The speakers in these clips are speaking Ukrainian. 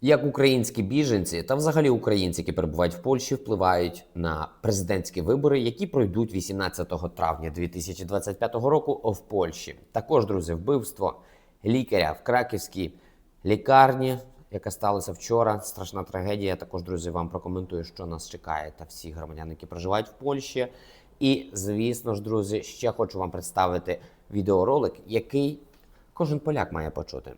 Як українські біженці та взагалі українці, які перебувають в Польщі, впливають на президентські вибори, які пройдуть 18 травня 2025 року в Польщі. Також, друзі, вбивство лікаря в краківській лікарні, яка сталася вчора. Страшна трагедія. Також, друзі, вам прокоментую, що нас чекає та всі громадяни, які проживають в Польщі. І, звісно ж, друзі, ще хочу вам представити відеоролик, який кожен поляк має почути.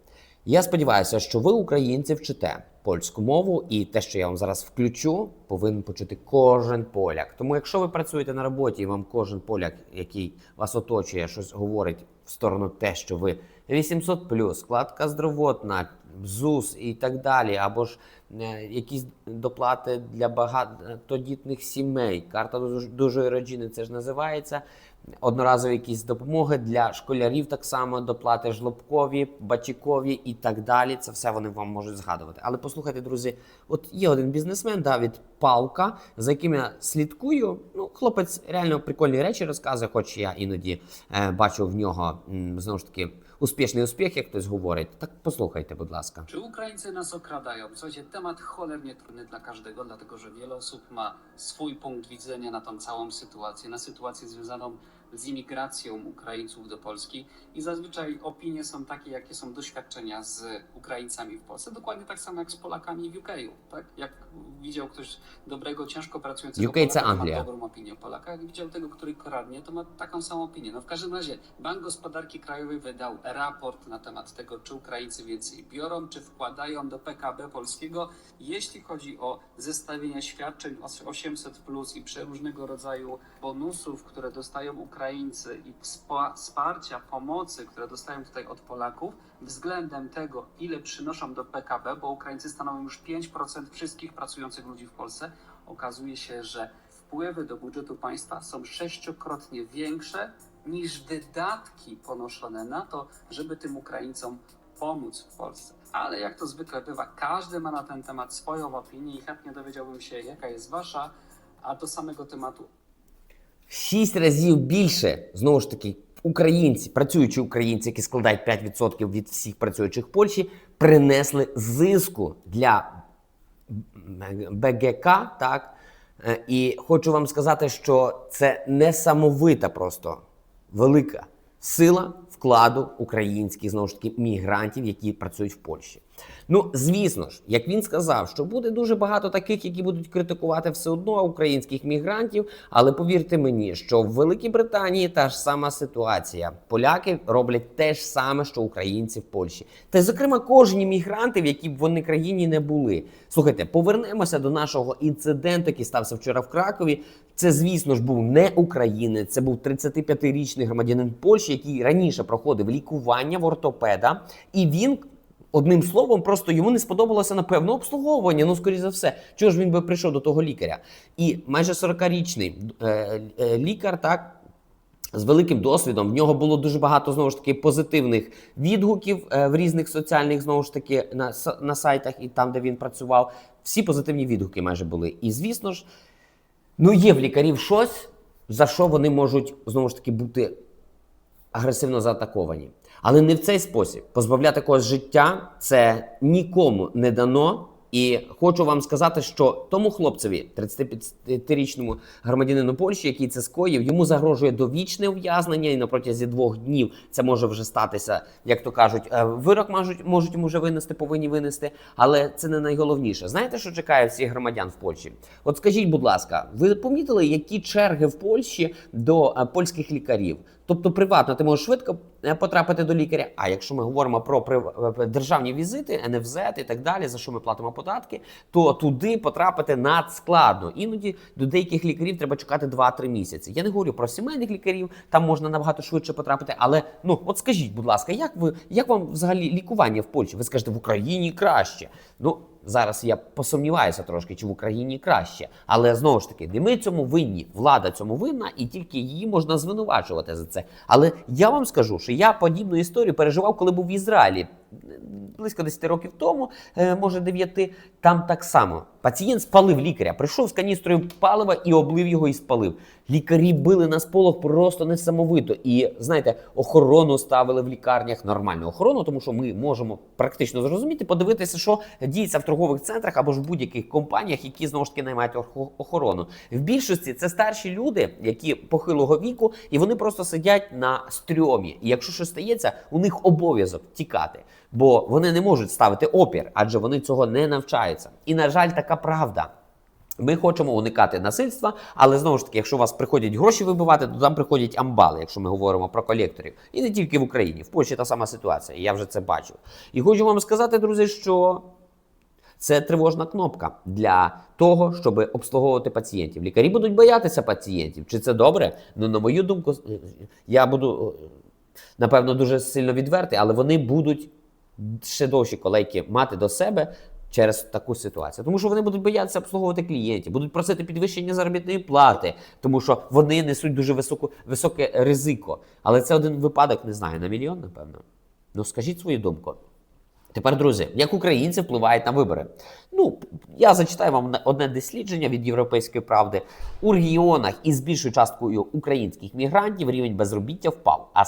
Я сподіваюся, що ви, українці, вчите польську мову, і те, що я вам зараз включу, повинен почути кожен поляк. Тому, якщо ви працюєте на роботі, і вам кожен поляк, який вас оточує, щось говорить в сторону те, що ви 800+, складка здоровотна, ЗУС і так далі, або ж е, якісь доплати для багатодітних сімей, карта дуж- дужої родини, це ж називається. Одноразові якісь допомоги для школярів, так само доплати жлобкові, бачікові і так далі. Це все вони вам можуть згадувати. Але послухайте, друзі, от є один бізнесмен Давід Палка, за яким я слідкую. Ну, хлопець реально прикольні речі розказує, хоч я іноді е, бачу в нього м, знову ж таки успішний успіх, як хтось говорить. Так послухайте, будь lаска. Czy Ukraińcy nas okradają? Słuchajcie, temat cholernie trudny dla każdego, dlatego że wiele osób ma swój punkt widzenia na tą całą sytuację, na sytuację związaną z imigracją Ukraińców do Polski i zazwyczaj opinie są takie, jakie są doświadczenia z Ukraińcami w Polsce, dokładnie tak samo jak z Polakami w UK. Tak? Jak widział ktoś dobrego, ciężko pracującego UK Polaka, Anglia. ma dobrą opinię o Polakach, jak widział tego, który kradnie, to ma taką samą opinię. No w każdym razie Bank Gospodarki Krajowej wydał raport na temat tego, czy Ukraińcy więcej biorą, czy wkładają do PKB polskiego, jeśli chodzi o zestawienie świadczeń os- 800 plus i przeróżnego rodzaju bonusów, które dostają Ukraińcy i wspa- wsparcia, pomocy, które dostają tutaj od Polaków, względem tego, ile przynoszą do PKB, bo Ukraińcy stanowią już 5% wszystkich pracujących ludzi w Polsce, okazuje się, że wpływy do budżetu państwa są sześciokrotnie większe niż wydatki ponoszone na to, żeby tym Ukraińcom pomóc w Polsce. Ale jak to zwykle bywa, każdy ma na ten temat swoją opinię i chętnie dowiedziałbym się, jaka jest wasza, a do samego tematu В шість разів більше знову ж таки українці, працюючі українці, які складають 5% від всіх працюючих в Польщі, принесли зиску для БГК. Так Е, і хочу вам сказати, що це несамовита просто велика сила вкладу українських знову ж таки мігрантів, які працюють в Польщі. Ну, звісно ж, як він сказав, що буде дуже багато таких, які будуть критикувати все одно українських мігрантів. Але повірте мені, що в Великій Британії та ж сама ситуація. Поляки роблять те ж саме, що українці в Польщі. Та й, зокрема, кожні мігранти, в якій б вони країні не були. Слухайте, повернемося до нашого інциденту, який стався вчора в Кракові. Це, звісно ж, був не українець, це був 35-річний громадянин Польщі, який раніше проходив лікування в ортопеда, і він. Одним словом, просто йому не сподобалося напевно обслуговування. Ну, скоріш за все, чого ж він би прийшов до того лікаря? І майже 40-річний е, е, лікар, так. З великим досвідом в нього було дуже багато знову ж таки позитивних відгуків е, в різних соціальних знову ж таки на, на сайтах і там, де він працював. Всі позитивні відгуки майже були. І звісно ж, ну є в лікарів щось, за що вони можуть знову ж таки бути агресивно заатаковані. Але не в цей спосіб. Позбавляти когось життя це нікому не дано. І хочу вам сказати, що тому хлопцеві, 35-річному громадянину Польщі, який це скоїв, йому загрожує довічне ув'язнення, і на протязі двох днів це може вже статися, як то кажуть, е, вирок можуть, можуть йому вже винести, повинні винести. Але це не найголовніше. Знаєте, що чекає всіх громадян в Польщі? От скажіть, будь ласка, ви помітили, які черги в Польщі до е, польських лікарів? Тобто приватно ти можеш швидко е, потрапити до лікаря. А якщо ми говоримо про прив- е, державні візити, НФЗ і так далі, за що ми платимо податки, то туди потрапити надскладно. Іноді до деяких лікарів треба чекати 2-3 місяці. Я не говорю про сімейних лікарів, там можна набагато швидше потрапити. Але ну от скажіть, будь ласка, як ви як вам взагалі лікування в Польщі? Ви скажете, в Україні краще. Ну зараз я посумніваюся трошки, чи в Україні краще. Але знову ж таки, не ми цьому винні, влада цьому винна, і тільки її можна звинувачувати за це. Але я вам скажу, що я подібну історію переживав, коли був в Ізраїлі. Близько 10 років тому, е, може 9, там так само. Пацієнт спалив лікаря, прийшов з каністрою палива і облив його і спалив. Лікарі били на сполох просто несамовито. І знаєте, охорону ставили в лікарнях, нормальну охорону, тому що ми можемо практично зрозуміти, подивитися, що діється в торгових центрах або ж в будь-яких компаніях, які знову ж таки наймають охорону. В більшості це старші люди, які похилого віку, і вони просто сидять на стрьомі. І якщо щось стається, у них обов'язок тікати, бо вони не можуть ставити опір, адже вони цього не навчаються. І на жаль, така правда. Ми хочемо уникати насильства, але знову ж таки, якщо у вас приходять гроші вибивати, то там приходять амбали, якщо ми говоримо про колекторів. І не тільки в Україні, в Польщі та сама ситуація. Я вже це бачив. І хочу вам сказати, друзі, що це тривожна кнопка для того, щоб обслуговувати пацієнтів. Лікарі будуть боятися пацієнтів. Чи це добре? Ну, на мою думку, я буду е, напевно дуже сильно відвертий, але вони будуть ще довші колейки мати до себе. Через таку ситуацію, тому що вони будуть боятися обслуговувати клієнтів, будуть просити підвищення заробітної плати, тому що вони несуть дуже високу, високе ризико. Але це один випадок, не знаю, на мільйон, напевно. Ну скажіть свою думку. Тепер, друзі, як українці впливають на вибори? Ну, я зачитаю вам одне дослідження від Європейської правди. У регіонах із більшою часткою українських мігрантів рівень безробіття впав, а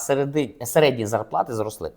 середні зарплати зросли.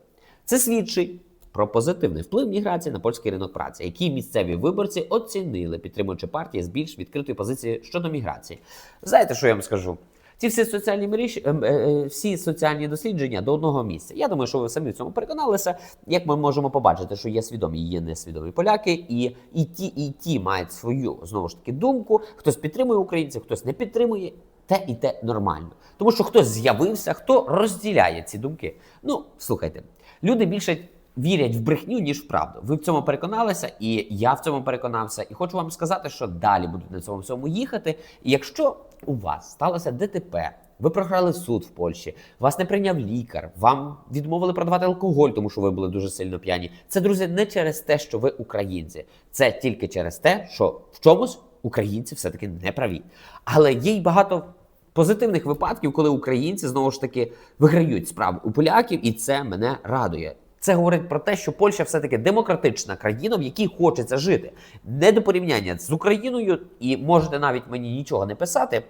Це свідчить про позитивний вплив міграції на польський ринок праці, який місцеві виборці оцінили, підтримуючи партії з більш відкритої позиції щодо міграції. Знаєте, що я вам скажу? Ці всі соціальні мережі, е, е, е, всі соціальні дослідження до одного місця. Я думаю, що ви самі в цьому переконалися. Як ми можемо побачити, що є свідомі є несвідомі поляки, і, і ті, і ті мають свою знову ж таки думку. Хтось підтримує українців, хтось не підтримує. Те і те нормально, тому що хтось з'явився, хто розділяє ці думки. Ну слухайте, люди більше вірять в брехню, ніж в правду. Ви в цьому переконалися, і я в цьому переконався. І хочу вам сказати, що далі будуть на цьому всьому їхати. І якщо у вас сталося ДТП, ви програли суд в Польщі, вас не прийняв лікар, вам відмовили продавати алкоголь, тому що ви були дуже сильно п'яні. Це друзі не через те, що ви українці, це тільки через те, що в чомусь українці все-таки не праві. Але є й багато позитивних випадків, коли українці знову ж таки виграють справи у поляків, і це мене радує. Це говорить про те, що Польща все-таки демократична країна, в якій хочеться жити. Не до порівняння з Україною, і можете навіть мені нічого не писати.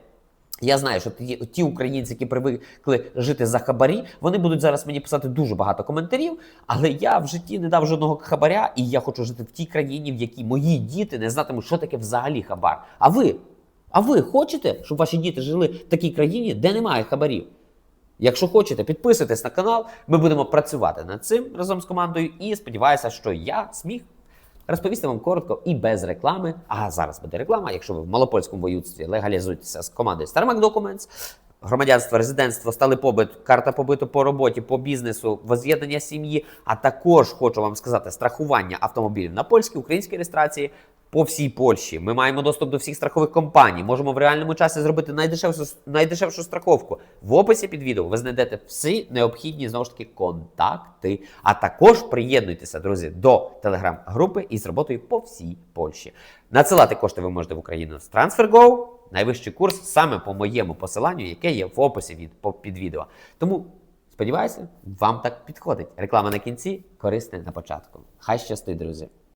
Я знаю, що ті, українці, які привикли жити за хабарі, вони будуть зараз мені писати дуже багато коментарів. Але я в житті не дав жодного хабаря, і я хочу жити в тій країні, в якій мої діти не знатимуть, що таке взагалі хабар. А ви? А ви хочете, щоб ваші діти жили в такій країні, де немає хабарів? Якщо хочете, підписуйтесь на канал. Ми будемо працювати над цим разом з командою. І сподіваюся, що я зміг розповісти вам коротко і без реклами. А зараз буде реклама. Якщо ви в малопольському воюдстві легалізуєтеся з командою Starmac Documents, громадянство, резидентство, сталий побит, карта побиту по роботі, по бізнесу, воз'єднання сім'ї, а також хочу вам сказати страхування автомобілів на польській, українській реєстрації. По всій Польщі ми маємо доступ до всіх страхових компаній. Можемо в реальному часі зробити найдешевшу найдешевшу страховку. В описі під відео ви знайдете всі необхідні знову ж таки контакти. А також приєднуйтеся, друзі, до телеграм-групи із роботою по всій Польщі. Надсилати кошти ви можете в Україну з TransferGo. Найвищий курс саме по моєму посиланню, яке є в описі від під відео. Тому сподіваюся, вам так підходить. Реклама на кінці, корисне на початку. Хай щастить, друзі.